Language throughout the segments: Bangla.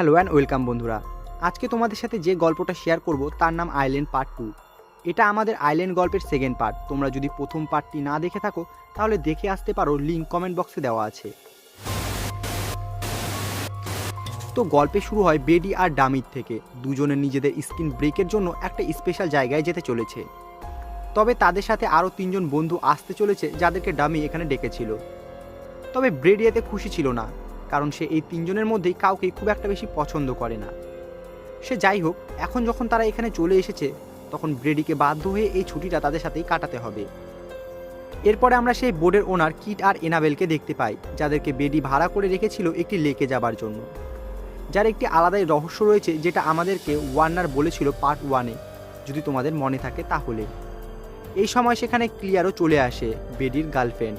হ্যালো অ্যান্ড ওয়েলকাম বন্ধুরা। আজকে তোমাদের সাথে যে গল্পটা শেয়ার করব, তার নাম আইল্যান্ড পার্ট টু এটা আমাদের আইল্যান্ড গল্পের সেকেন্ড পার্ট তোমরা যদি প্রথম পার্টটি না দেখে থাকো, তাহলে দেখে আসতে পারো লিঙ্ক কমেন্ট বক্সে দেওয়া আছে। তো গল্পে শুরু হয় বেডি আর ডামির থেকে। দুজনের নিজেদের স্কিন ব্রেকের জন্য একটা স্পেশাল জায়গায় যেতে চলেছে। তবে তাদের সাথে আরও তিনজন বন্ধু আসতে চলেছে, যাদেরকে ডামি এখানে ডেকেছিল। তবে ব্রেডি এতে খুশি ছিল না। কারণ সে এই তিনজনের মধ্যেই কাউকে খুব একটা বেশি পছন্দ করে না। সে যাই হোক, এখন যখন তারা এখানে চলে এসেছে, তখন ব্রেডিকে বাধ্য হয়ে এই ছুটিটা তাদের সাথেই কাটাতে হবে। এরপরে আমরা সেই বোর্ডের ওনার কিট আর এনাবেলকে দেখতে পাই, যাদেরকে বেডি ভাড়া করে রেখেছিল একটি লেকে যাবার জন্য। যার একটি আলাদাই রহস্য রয়েছে, যেটা আমাদেরকে ওয়ার্নার বলেছিল পার্ট ওয়ানে। যদি তোমাদের মনে থাকে তাহলে। এই সময় সেখানে ক্লিয়ারও চলে আসে বেডির গার্লফ্রেন্ড।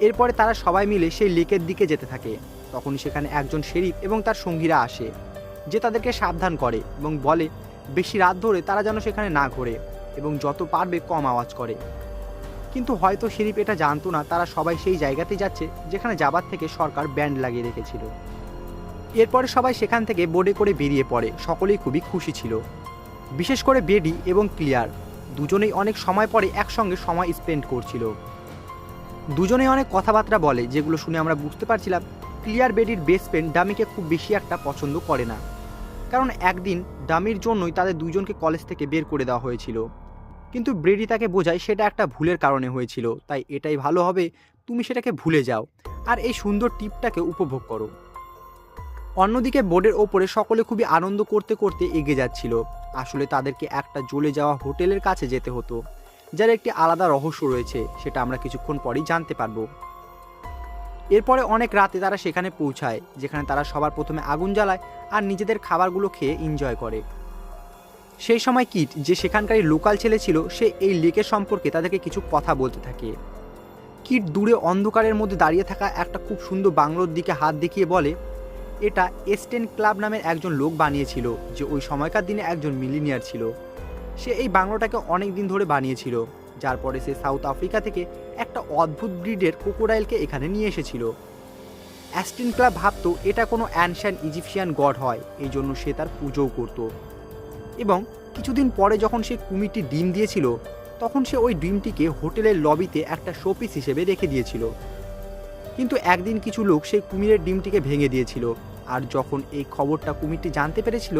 এরপরে তারা সবাই মিলে সেই লেকের দিকে যেতে থাকে। তখন সেখানে একজন শেরিফ এবং তার সঙ্গীরা আসে, যে তাদেরকে সাবধান করে এবং বলে, বেশি রাত ধরে তারা যেন সেখানে না ঘোরে এবং যত পারবে কম আওয়াজ করে। কিন্তু হয়তো শেরিফ এটা জানতো না, তারা সবাই সেই জায়গাতে যাচ্ছে, যেখানে যাবার থেকে সরকার ব্যান্ড লাগিয়ে রেখেছিল। এরপরে সবাই সেখান থেকে বোর্ডে করে বেরিয়ে পড়ে, সকলেই খুবই খুশি ছিল। বিশেষ করে বেডি এবং ক্লিয়ার, দুজনেই অনেক সময় পরে একসঙ্গে সময় স্পেন্ড করছিল। দুজনেই অনেক কথাবার্তা বলে, যেগুলো শুনে আমরা বুঝতে পারছিলাম ক্লিয়ার বেডির ফ্রেন্ড ডামিকে খুব বেশি একটা পছন্দ করে না। কারণ একদিন ডামির জন্যই তাদের দুজনকে কলেজ থেকে বের করে দেওয়া হয়েছিল। কিন্তু ব্রেডি তাকে বোঝায় সেটা একটা ভুলের কারণে হয়েছিল, তাই এটাই ভালো হবে, তুমি সেটাকে ভুলে যাও। আর এই সুন্দর টিপটাকে উপভোগ করো। অন্যদিকে বোর্ডের ওপরে সকলে খুবই আনন্দ করতে করতে এগিয়ে যাচ্ছিল। আসলে তাদেরকে একটা জ্বলে যাওয়া হোটেলের কাছে যেতে হতো। যার একটি আলাদা রহস্য রয়েছে, সেটা আমরা কিছুক্ষণ পরেই জানতে পারব। এরপরে অনেক রাতে তারা সেখানে পৌঁছায়, যেখানে তারা সবার প্রথমে আগুন জ্বালায় আর নিজেদের খাবারগুলো খেয়ে এনজয় করে। সেই সময় কিট, যে সেখানকারই লোকাল ছেলে ছিল, সে এই লেকের সম্পর্কে তাদেরকে কিছু কথা বলতে থাকে। কিট দূরে অন্ধকারের মধ্যে দাঁড়িয়ে থাকা একটা খুব সুন্দর বাংলোর দিকে হাত দেখিয়ে বলে, এটা এস্টেন ক্লাব নামের একজন লোক বানিয়েছিল, যে ওই সময়কার দিনে একজন মিলিনিয়ার ছিল। সে এই বাংলোটাকে অনেক দিন ধরে বানিয়েছিল, যার পরে সে সাউথ আফ্রিকা থেকে একটা অদ্ভুত ব্রিডের কোকোডাইলকে এখানে নিয়ে এসেছিল। অ্যাস্টিন ক্লাব ভাবতো এটা কোনো অ্যানশিয়ান ইজিপশিয়ান গড হয়, এই জন্য সে তার পুজোও করত। এবং কিছুদিন পরে যখন সে কুমিরটি ডিম দিয়েছিল, তখন সে ওই ডিমটিকে হোটেলের লবিতে একটা শোপিস হিসেবে রেখে দিয়েছিল। কিন্তু একদিন কিছু লোক সেই কুমিরের ডিমটিকে ভেঙে দিয়েছিল, আর যখন এই খবরটা কুমিরটি জানতে পেরেছিল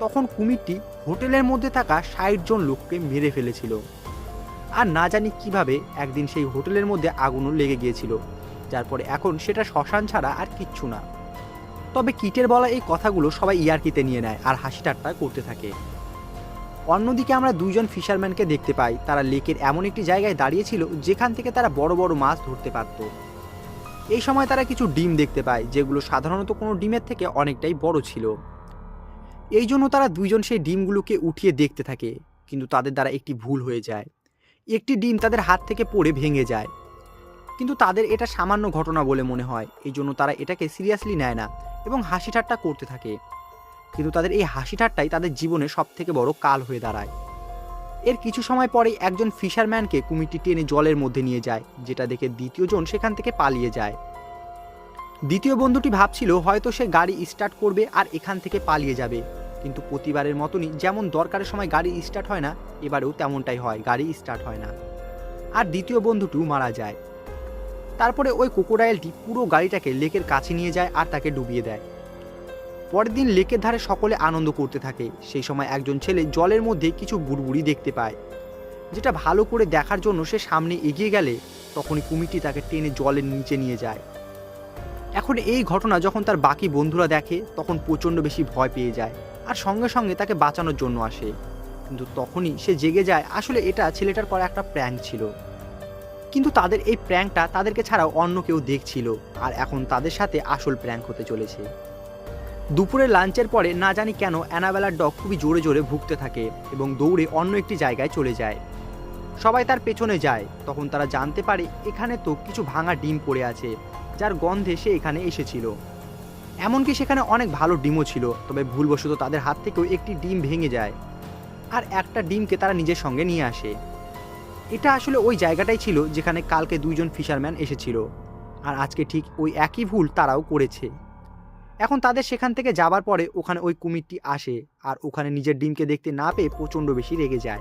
তখন কুমিরটি হোটেলের মধ্যে থাকা ষাট জন লোককে মেরে ফেলেছিল। আর না জানি কীভাবে একদিন সেই হোটেলের মধ্যে আগুনও লেগে গিয়েছিল, যার পরে এখন সেটা শ্মশান ছাড়া আর কিচ্ছু না। তবে কিটের বলা এই কথাগুলো সবাই ইয়ারকিতে নিয়ে নেয় আর হাসি ঠাট্টা করতে থাকে। অন্যদিকে আমরা দুইজন ফিশারম্যানকে দেখতে পাই, তারা লেকের এমন একটি জায়গায় দাঁড়িয়েছিল যেখান থেকে তারা বড় বড় মাছ ধরতে পারত। এই সময় তারা কিছু ডিম দেখতে পায়, যেগুলো সাধারণত কোনো ডিমের থেকে অনেকটাই বড় ছিল। এই জন্য তারা দুইজন সেই ডিমগুলোকে উঠিয়ে দেখতে থাকে, কিন্তু তাদের দ্বারা একটি ভুল হয়ে যায়। একটি ডিম তাদের হাত থেকে পড়ে ভেঙে যায়। কিন্তু তাদের এটা সামান্য ঘটনা বলে মনে হয়, এই জন্য তারা এটাকে সিরিয়াসলি নেয় না এবং হাসি ঠাট্টা করতে থাকে। কিন্তু তাদের এই হাসি ঠাট্টাই তাদের জীবনে সব থেকে বড় কাল হয়ে দাঁড়ায়। এর কিছু সময় পরেই একজন ফিশারম্যানকে কুমিরটি টেনে জলের মধ্যে নিয়ে যায়, যেটা দেখে দ্বিতীয়জন সেখান থেকে পালিয়ে যায়। দ্বিতীয় বন্ধুটি ভাবছিল হয়তো সে গাড়ি স্টার্ট করবে আর এখান থেকে পালিয়ে যাবে। কিন্তু প্রতিবারের মতনই যেমন দরকারের সময় গাড়ি স্টার্ট হয় না, এবারেও তেমনটাই হয়, গাড়ি স্টার্ট হয় না। আর দ্বিতীয় বন্ধুটিও মারা যায়। তারপরে ওই কোকোডাইলটি পুরো গাড়িটাকে লেকের কাছে নিয়ে যায় আর তাকে ডুবিয়ে দেয়। পরের দিন লেকের ধারে সকলে আনন্দ করতে থাকে। সেই সময় একজন ছেলে জলের মধ্যে কিছু বুড়বুড়ি দেখতে পায়। যেটা ভালো করে দেখার জন্য সে সামনে এগিয়ে গেলে তখনই কুমিরটি তাকে টেনে জলের নিচে নিয়ে যায়। এখন এই ঘটনা যখন তার বাকি বন্ধুরা দেখে, তখন প্রচণ্ড বেশি ভয় পেয়ে যায়। আর সঙ্গে সঙ্গে তাকে বাঁচানোর জন্য আসে। কিন্তু তখনই সে জেগে যায়, আসলে এটা ছেলেটার করা একটা প্র্যাঙ্ক ছিল। কিন্তু তাদের এই প্র্যাঙ্কটা তাদেরকে ছাড়াও অন্য কেউ দেখছিল, আর এখন তাদের সাথে আসল প্র্যাঙ্ক হতে চলেছে। দুপুরে লাঞ্চের পরে না জানি কেন অ্যানাবেলার ডগ খুবই জোরে জোরে ভুগতে থাকে এবং দৌড়ে অন্য একটি জায়গায় চলে যায়। সবাই তার পেছনে যায়, তখন তারা জানতে পারে এখানে তো কিছু ভাঙা ডিম পড়ে আছে, যার গন্ধে সে এখানে এসেছিল। এমনকি সেখানে অনেক ভালো ডিমও ছিল, তবে ভুলবশত তাদের হাত থেকেও একটি ডিম ভেঙে যায়। আর একটা ডিমকে তারা নিজের সঙ্গে নিয়ে আসে। এটা আসলে ওই জায়গাটাই ছিল যেখানে কালকে দুইজন ফিশারম্যান এসেছিল। আর আজকে ঠিক ওই একই ভুল তারাও করেছে। এখন তাদের সেখান থেকে যাবার পরে ওখানে ওই কুমিরটি আসে, আর ওখানে নিজের ডিমকে দেখতে না পেয়ে প্রচণ্ড বেশি রেগে যায়।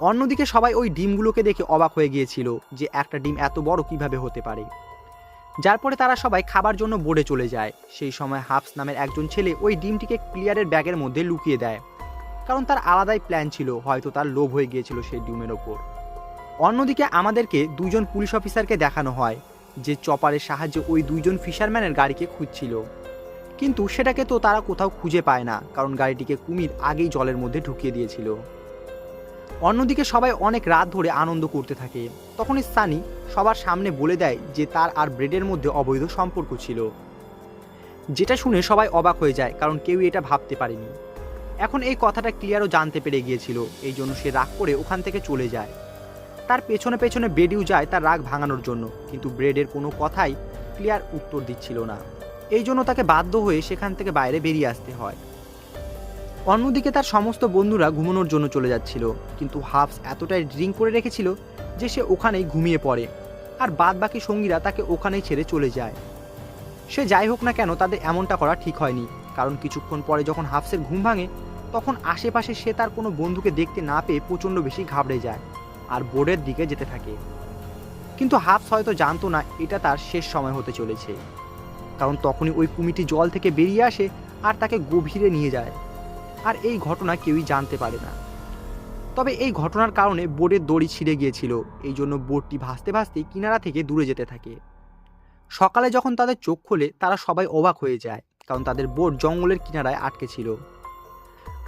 অন্যদিকে সবাই ওই ডিমগুলোকে দেখে অবাক হয়ে গিয়েছিল যে একটা ডিম এত বড় কীভাবে হতে পারে। যার পরে তারা সবাই খাবার জন্য বোর্ডে চলে যায়। সেই সময় হাফস নামের একজন ছেলে ওই ডিমটিকে ক্লিয়ারের ব্যাগের মধ্যে লুকিয়ে দেয়। কারণ তার আলাদাই প্ল্যান ছিল, হয়তো তার লোভ হয়ে গিয়েছিল সেই ডিমের ওপর। অন্যদিকে আমাদেরকে দুজন পুলিশ অফিসারকে দেখানো হয়, যে চপারের সাহায্যে ওই দুইজন ফিশারম্যানের গাড়িকে খুঁজছিল। কিন্তু সেটাকে তো তারা কোথাও খুঁজে পায় না, কারণ গাড়িটিকে কুমির আগেই জলের মধ্যে ঢুকিয়ে দিয়েছিল। অন্যদিকে সবাই অনেক রাত ধরে আনন্দ করতে থাকে। তখন সানি সবার সামনে বলে দেয় যে তার আর ব্রেডের মধ্যে অবৈধ সম্পর্ক ছিল। যেটা শুনে সবাই অবাক হয়ে যায়, কারণ কেউই এটা ভাবতে পারেনি। এখন এই কথাটা ক্লিয়ারও জানতে পেরে গিয়েছিল, এই জন্য সে রাগ করে ওখান থেকে চলে যায়। তার পেছনে পেছনে ব্রেডিও যায় তার রাগ ভাঙানোর জন্য, কিন্তু ব্রেডের কোনো কথাই ক্লিয়ার উত্তর দিচ্ছিল না। এই জন্য তাকে বাধ্য হয়ে সেখান থেকে বাইরে বেরিয়ে আসতে হয়। অন্যদিকে তার সমস্ত বন্ধুরা ঘুমানোর জন্য চলে যাচ্ছিল, কিন্তু হাফস এতটাই ড্রিঙ্ক করে রেখেছিল যে সে ওখানেই ঘুমিয়ে পড়ে, আর বাদ বাকি সঙ্গীরা তাকে ওখানেই ছেড়ে চলে যায়। সে যাই হোক না কেন তাদের এমনটা করা ঠিক হয়নি, কারণ কিছুক্ষণ পরে যখন হাফসের ঘুম ভাঙে, তখন আশেপাশে সে তার কোনো বন্ধুকে দেখতে না পেয়ে প্রচণ্ড বেশি ঘাবড়ে যায় আর বোর্ডের দিকে যেতে থাকে। কিন্তু হাফস হয়তো জানতো না এটা তার শেষ সময় হতে চলেছে, কারণ তখনই ওই কুমিটি জল থেকে বেরিয়ে আসে আর তাকে গভীরে নিয়ে যায়। আর এই ঘটনা কেউই জানতে পারে না। তবে এই ঘটনার কারণে বোর্ডের দড়ি ছিঁড়ে গিয়েছিল, এই জন্য বোর্ডটি ভাসতে ভাসতে কিনারা থেকে দূরে যেতে থাকে। সকালে যখন তাদের চোখ খোলে, তারা সবাই অবাক হয়ে যায়, কারণ তাদের বোট জঙ্গলের কিনারায় আটকে ছিল।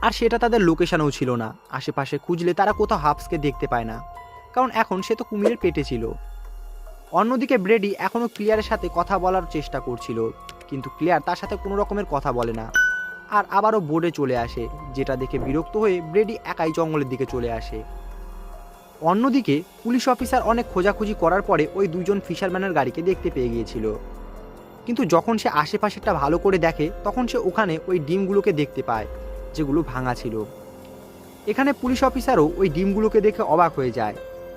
আর সেটা তাদের লোকেশনেও ছিল না, আশেপাশে খুঁজলে তারা কোথাও হাফসকে দেখতে পায় না, কারণ এখন সে তো কুমিরের পেটে ছিল। অন্যদিকে ব্রেডি এখনও ক্লিয়ারের সাথে কথা বলার চেষ্টা করছিল, কিন্তু ক্লিয়ার তার সাথে কোনো রকমের কথা বলে না। আর আবারও বোর্ডে চলে আসে, যেটা দেখে বিরক্ত হয়ে ব্রেডি একাই জঙ্গলের দিকে চলে আসে। অন্যদিকে, পুলিশ অফিসার অনেক খোঁজাখুঁজি করার পরে ওই দুজন ফিশারম্যানের গাড়িকে দেখতে পেয়ে গিয়েছিল। কিন্তু যখন সে আশেপাশেরটা ভালো করে দেখে, তখন সে ওখানে ওই ডিমগুলোকে দেখতে পায়, যেগুলো ভাঙা ছিল। এখানে পুলিশ অফিসারও ওই ডিমগুলোকে দেখে অবাক হয়ে যায়,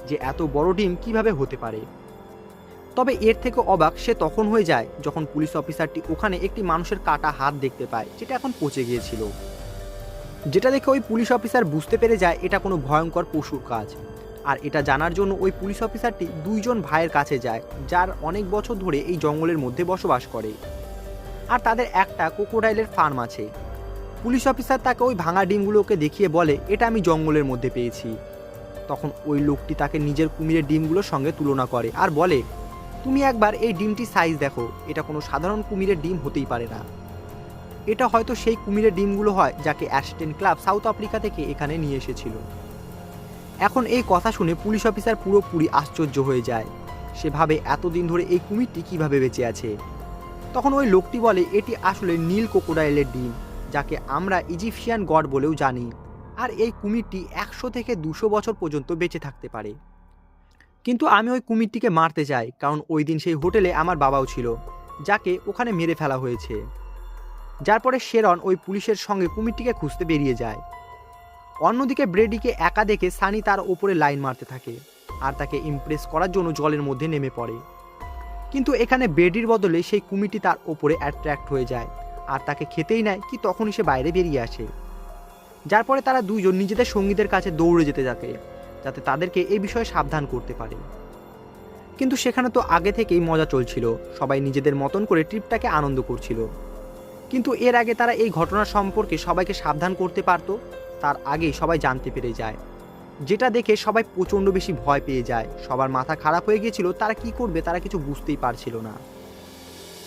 যে এত বড় ডিম কীভাবে হতে পারে? তবে এর থেকে অবাক সে তখন হয়ে যায় যখন পুলিশ অফিসারটি ওখানে একটি মানুষের কাটা হাত দেখতে পায়, যেটা এখন পচে গিয়েছিল। যেটা দেখে ওই পুলিশ অফিসার বুঝতে পেরে যায় এটা কোনো ভয়ঙ্কর পশুর কাজ। আর এটা জানার জন্য ওই পুলিশ অফিসারটি দুইজন ভাইয়ের কাছে যায়, যার অনেক বছর ধরে এই জঙ্গলের মধ্যে বসবাস করে। আর তাদের একটা কোকোডাইলের ফার্ম আছে। পুলিশ অফিসার তাকে ওই ভাঙা ডিমগুলোকে দেখিয়ে বলে, এটা আমি জঙ্গলের মধ্যে পেয়েছি। তখন ওই লোকটি তাকে নিজের কুমিরের ডিমগুলোর সঙ্গে তুলনা করে আর বলে তুমি একবার এই ডিমটি সাইজ দেখো। এটা কোনো সাধারণ কুমিরের ডিম হতেই পারে না। এটা হয়তো সেই কুমিরের ডিমগুলো হয় যাকে অ্যাস্টেন ক্লাব সাউথ আফ্রিকা থেকে এখানে নিয়ে এসেছিল। এখন এই কথা শুনে পুলিশ অফিসার পুরোপুরি আশ্চর্য হয়ে যায়। সেভাবে এতদিন ধরে এই কুমিরটি কীভাবে বেঁচে আছে? তখন ওই লোকটি বলে, এটি আসলে নীল কোকোডাইলের ডিম, যাকে আমরা ইজিপশিয়ান গড বলেও জানি। আর এই কুমিরটি একশো থেকে দুশো বছর পর্যন্ত বেঁচে থাকতে পারে। কিন্তু আমি ওই কুমিরটিকে মারতে চাই, কারণ ওই দিন সেই হোটেলে আমার বাবাও ছিল, যাকে ওখানে মেরে ফেলা হয়েছে। যার পরে শেরন ওই পুলিশের সঙ্গে কুমিরটিকে খুঁজতে বেরিয়ে যায়। অন্যদিকে ব্রেডিকে একা দেখে সানি তার ওপরে লাইন মারতে থাকে, আর তাকে ইমপ্রেস করার জন্য জলের মধ্যে নেমে পড়ে। কিন্তু এখানে ব্রেডির বদলে সেই কুমিরটি তার ওপরে অ্যাট্রাক্ট হয়ে যায়, আর তাকে খেতেই নেয় কি তখনই সে বাইরে বেরিয়ে আসে। যার পরে তারা দুজন নিজেদের সঙ্গীদের কাছে দৌড়ে যেতে থাকে। যাতে তাদেরকে এই বিষয়ে সাবধান করতে পারে। কিন্তু সেখানে তো আগে থেকেই মজা চলছিল, সবাই নিজেদের মতন করে ট্রিপটাকে আনন্দ করছিল। কিন্তু এর আগে তারা এই ঘটনা সম্পর্কে সবাইকে সাবধান করতে পারত, তার আগেই সবাই জানতে পেরে যায়। যেটা দেখে সবাই প্রচণ্ড বেশি ভয় পেয়ে যায়, সবার মাথা খারাপ হয়ে গিয়েছিল, তারা কি করবে তারা কিছু বুঝতেই পারছিল না।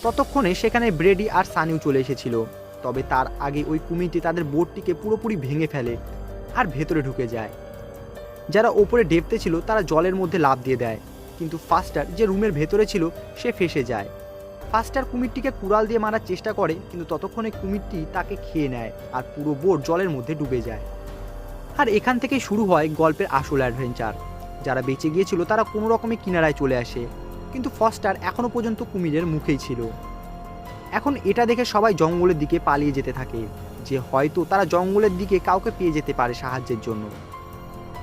ততক্ষণে সেখানে ব্রেডি আর সানিও চলে এসেছিল, তবে তার আগে ওই কুমিরটি তাদের বোটটিকে পুরোপুরি ভেঙে ফেলে আর ভেতরে ঢুকে যায়। যারা ওপরে ডেপতে ছিল, তারা জলের মধ্যে লাভ দিয়ে দেয়। কিন্তু ফাস্টার যে রুমের ভেতরে ছিল, সে ফেসে যায়। ফাস্টার কুমিরটিকে কুড়াল দিয়ে মারার চেষ্টা করে, কিন্তু ততক্ষণে কুমিরটি তাকে খেয়ে নেয় আর পুরো বোট জলের মধ্যে ডুবে যায়। আর এখান থেকে শুরু হয় গল্পের আসল অ্যাডভেঞ্চার। যারা বেঁচে গিয়েছিল, তারা কোনো রকমে কিনারায় চলে আসে। কিন্তু ফস্টার এখনও পর্যন্ত কুমিরের মুখেই ছিল। এখন এটা দেখে সবাই জঙ্গলের দিকে পালিয়ে যেতে থাকে। যে হয়তো তারা জঙ্গলের দিকে কাউকে পেয়ে যেতে পারে সাহায্যের জন্য।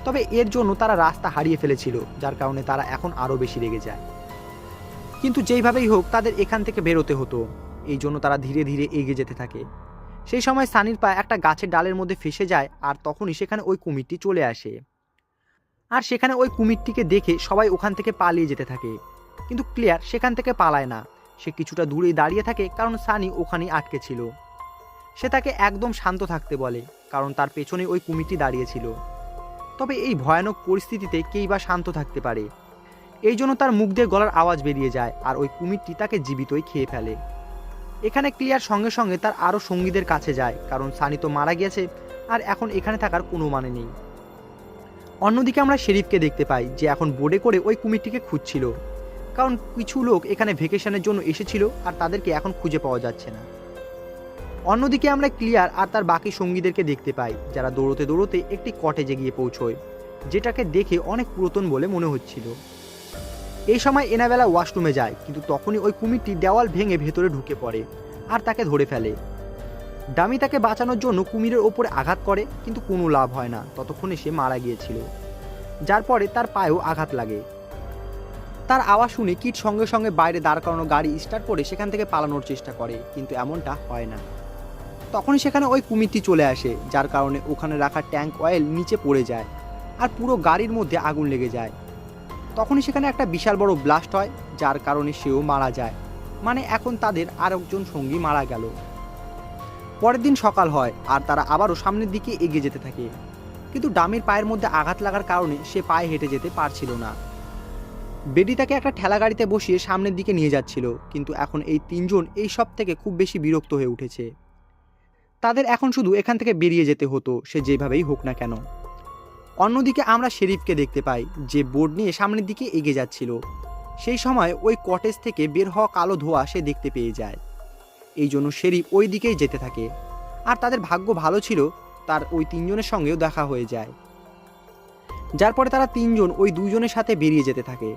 তবে এর জন্য তারা রাস্তা হারিয়ে ফেলেছিল, যার কারণে তারা এখন আরও বেশি রেগে যায়। কিন্তু যেইভাবেই হোক, তাদের এখান থেকে বেরোতে হতো। এই জন্য তারা ধীরে ধীরে এগিয়ে যেতে থাকে। সেই সময় সানির পা একটা গাছের ডালের মধ্যে ফেসে যায়, আর তখনই সেখানে ওই কুমিরটি চলে আসে। আর সেখানে ওই কুমিরটিকে দেখে সবাই ওখান থেকে পালিয়ে যেতে থাকে। কিন্তু ক্লিয়ার সেখান থেকে পালায় না। সে কিছুটা দূরেই দাঁড়িয়ে থাকে, কারণ সানি ওখানেই আটকে ছিল। সে তাকে একদম শান্ত থাকতে বলে, কারণ তার পেছনে ওই কুমিরটি দাঁড়িয়েছিল তবে এই ভয়ানক পরিস্থিতিতে কেই বা শান্ত থাকতে পারে। এই জন্য তার মুখ দিয়ে গলার আওয়াজ বেরিয়ে যায় আর ওই কুমিরটি তাকে জীবিতই খেয়ে ফেলে। এখানে ক্লিয়ার সঙ্গে সঙ্গে তার আরও সঙ্গীদের কাছে যায়, কারণ সানি তো মারা গেছে আর এখন এখানে থাকার কোনো মানে নেই। অন্যদিকে আমরা শেরিফকে দেখতে পাই, যে এখন বোর্ডে করে ওই কুমিরটিকে খুঁজছিল। কারণ কিছু লোক এখানে ভেকেশনের জন্য এসেছিল আর তাদেরকে এখন খুঁজে পাওয়া যাচ্ছে না। অন্যদিকে আমরা ক্লিয়ার আর তার বাকি সঙ্গীদেরকে দেখতে পাই, যারা দৌড়তে দৌড়তে একটি কটেজে গিয়ে পৌঁছয়, যেটাকে দেখে অনেক পুরাতন বলে মনে হচ্ছিল। এই সময় এনাবেলা ওয়াশরুমে যায়, কিন্তু তখনই ওই কুমিরটি দেওয়াল ভেঙে ভেতরে ঢুকে পড়ে আর তাকে ধরে ফেলে। ডামি তাকে বাঁচানোর জন্য কুমিরের ওপরে আঘাত করে, কিন্তু কোনো লাভ হয় না। ততক্ষণে সে মারা গিয়েছিল। যার পরে তার পায়েও আঘাত লাগে। তার আওয়াজ শুনে কিট সঙ্গে সঙ্গে বাইরে দাঁড় করানো গাড়ি স্টার্ট করে সেখান থেকে পালানোর চেষ্টা করে, কিন্তু এমনটা হয় না। তখনই সেখানে ওই কুমিরটি চলে আসে, যার কারণে ওখানে রাখা ট্যাঙ্ক অয়েল নিচে পড়ে যায় আর পুরো গাড়ির মধ্যে আগুন লেগে যায়। তখনই সেখানে একটা বিশাল বড় ব্লাস্ট হয়, যার কারণে সেও মারা যায়। মানে এখন তাদের আর একজন সঙ্গী মারা গেল। পরের দিন সকাল হয় আর তারা আবারও সামনের দিকে এগিয়ে যেতে থাকে। কিন্তু ডামির পায়ের মধ্যে আঘাত লাগার কারণে সে পায়ে হেঁটে যেতে পারছিল না। বেডি তাকে একটা ঠেলা গাড়িতে বসিয়ে সামনের দিকে নিয়ে যাচ্ছিল, কিন্তু এখন এই তিনজন এই সব থেকে খুব বেশি বিরক্ত হয়ে উঠেছে। তাদের এখন শুধু এখান থেকে বেরিয়ে যেতে হতো, সে যেভাবেই হোক না কেন। অন্যদিকে আমরা শেরিফকে দেখতে পাই, যে বোর্ড নিয়ে সামনের দিকে এগিয়ে যাচ্ছিল। সেই সময় ওই কটেজ থেকে বের হওয়া কালো ধোঁয়া সে দেখতে পেয়ে যায়। এই জন্য শেরিফ ওই দিকেই যেতে থাকে। আর তাদের ভাগ্য ভালো ছিল, তার ওই তিনজনের সঙ্গেও দেখা হয়ে যায়। যার পরে তারা তিনজন ওই দুজনের সাথে বেরিয়ে যেতে থাকে।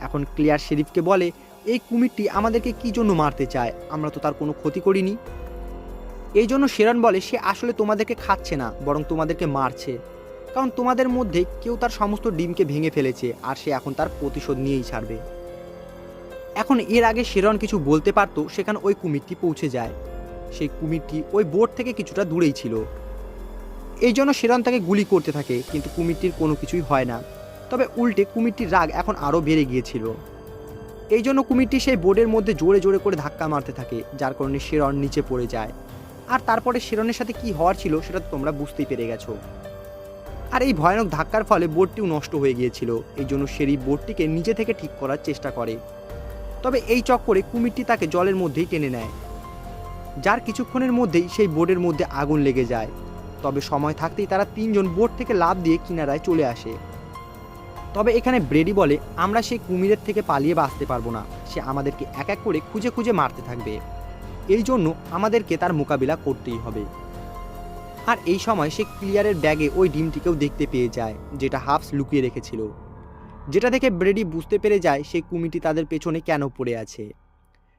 এখন ক্লিয়ার শেরিফকে বলে, এই কুমিরটি আমাদেরকে কি জন্য মারতে চায়? আমরা তো তার কোনো ক্ষতি করিনি। এই জন্য শেরন বলে, সে আসলে তোমাদেরকে খাচ্ছে না, বরং তোমাদেরকে মারছে। কারণ তোমাদের মধ্যে কেউ তার সমস্ত ডিমকে ভেঙে ফেলেছে, আর সে এখন তার প্রতিশোধ নিয়েই ছাড়বে। এখন এর আগে শেরন কিছু বলতে পারতো, সেখানে ওই কুমিরটি পৌঁছে যায়। সেই কুমিরটি ওই বোর্ড থেকে কিছুটা দূরেই ছিল। এই জন্য শেরন তাকে গুলি করতে থাকে, কিন্তু কুমিরটির কোনো কিছুই হয় না। তবে উল্টে কুমিরটির রাগ এখন আরও বেড়ে গিয়েছিল। এই জন্য কুমিরটি সেই বোর্ডের মধ্যে জোরে জোরে করে ধাক্কা মারতে থাকে, যার কারণে শেরন নিচে পড়ে যায়। আর তারপরে শেরনের সাথে কি হওয়ার ছিল সেটা তোমরা বুঝতেই পেরে গেছো। আর এই ভয়ানক ধাক্কার ফলে বোর্ডটিও নষ্ট হয়ে গিয়েছিল, এই জন্য শেরি বোর্ডটিকে নিজে থেকে ঠিক করার চেষ্টা করে। তবে এই চক্করে কুমিরটি তাকে জলের মধ্যেই টেনে নেয়। যার কিছুক্ষণের মধ্যেই সেই বোর্ডের মধ্যে আগুন লেগে যায়। তবে সময় থাকতেই তারা তিনজন বোর্ড থেকে লাভ দিয়ে কিনারায় চলে আসে। তবে এখানে ব্রেডি বলে, আমরা সেই কুমিরের থেকে পালিয়ে বাঁচতে পারব না। সে আমাদেরকে এক এক করে খুঁজে খুঁজে মারতে থাকবে। এই জন্য আমাদেরকে তার মোকাবিলা করতেই হবে। আর এই সময় সে ক্লিয়ারের ব্যাগে ওই ডিমটিকেও দেখতে পেয়ে যায়, যেটা হাফস লুকিয়ে রেখেছিল। যেটা দেখে ব্রেডি বুঝতে পেরে যায় সেই কুমিটি তাদের পেছনে কেন পড়ে আছে।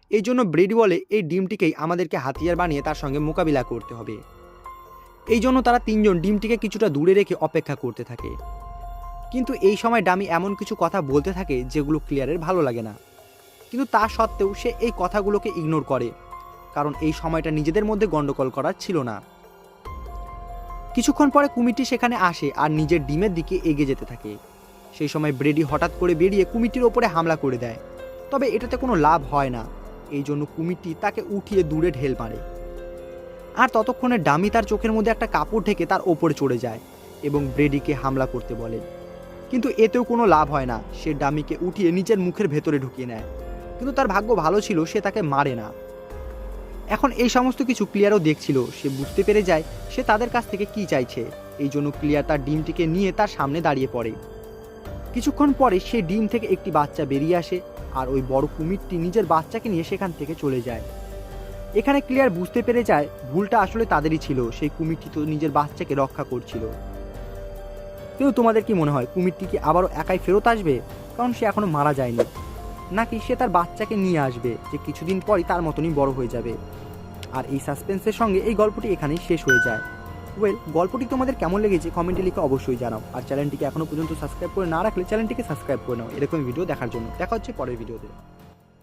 এই জন্য ব্রেডি বলে, এই ডিমটিকেই আমাদেরকে হাতিয়ার বানিয়ে তার সঙ্গে মোকাবিলা করতে হবে। এই জন্য তারা তিনজন ডিমটিকে কিছুটা দূরে রেখে অপেক্ষা করতে থাকে। কিন্তু এই সময় ডামি এমন কিছু কথা বলতে থাকে যেগুলো ক্লিয়ারের ভালো লাগে না। কিন্তু তা সত্ত্বেও সে এই কথাগুলোকে ইগনোর করে। কারণ এই সময়টা নিজেদের মধ্যে গন্ডগোল করার ছিল না। কিছুক্ষণ পরে কুমিরটি সেখানে আসে আর নিজের ডিমের দিকে এগিয়ে যেতে থাকে। সেই সময় ব্রেডি হঠাৎ করে বেরিয়ে কুমিরটির ওপরে হামলা করে দেয়। তবে এটাতে কোনো লাভ হয় না। এই জন্য কুমিরটি তাকে উঠিয়ে দূরে ঢেল মারে। আর ততক্ষণে ডামি তার চোখের মধ্যে একটা কাপড় ঢেকে তার ওপরে চড়ে যায় এবং ব্রেডিকে হামলা করতে বলে। কিন্তু এতেও কোনো লাভ হয় না। সে ডামিকে উঠিয়ে নিজের মুখের ভেতরে ঢুকিয়ে নেয়। কিন্তু তার ভাগ্য ভালো ছিল, সে তাকে মারে না। এখন এই সমস্ত কিছু ক্লিয়ারও দেখছিল। সে বুঝতে পেরে যায় সে তাদের কাছ থেকে কি চাইছে। এই জন্য ক্লিয়ার তার ডিমটিকে নিয়ে তার সামনে দাঁড়িয়ে পড়ে। কিছুক্ষণ পরে সে ডিম থেকে একটি বাচ্চা বেরিয়ে আসে আর ওই বড় কুমিরটি নিজের বাচ্চাকে নিয়ে সেখান থেকে চলে যায়। এখানে ক্লিয়ার বুঝতে পেরে যায় ভুলটা আসলে তাদেরই ছিল। সেই কুমিরটি তো নিজের বাচ্চাকে রক্ষা করছিল। কিন্তু তোমাদের কি মনে হয় কুমিরটি কি আবারও একাই ফেরত আসবে? কারণ সে এখনও মারা যায়নি। নাকি সে তার বাচ্চাকে নিয়ে আসবে, যে কিছুদিন পরই তার মতনই বড় হয়ে যাবে। আর এই সাসপেন্সের সঙ্গে এই গল্পটি এখানেই শেষ হয়ে যায়। ওয়েল গল্পটি তোমাদের কেমন লেগেছে কমেন্টে লিখে অবশ্যই জানাও। আর চ্যানেলটিকে এখনও পর্যন্ত সাবস্ক্রাইব করে না রাখলে চ্যানেলটিকে সাবস্ক্রাইব করে নাও। এরকম ভিডিও দেখার জন্য। দেখা হচ্ছে পরের ভিডিওতে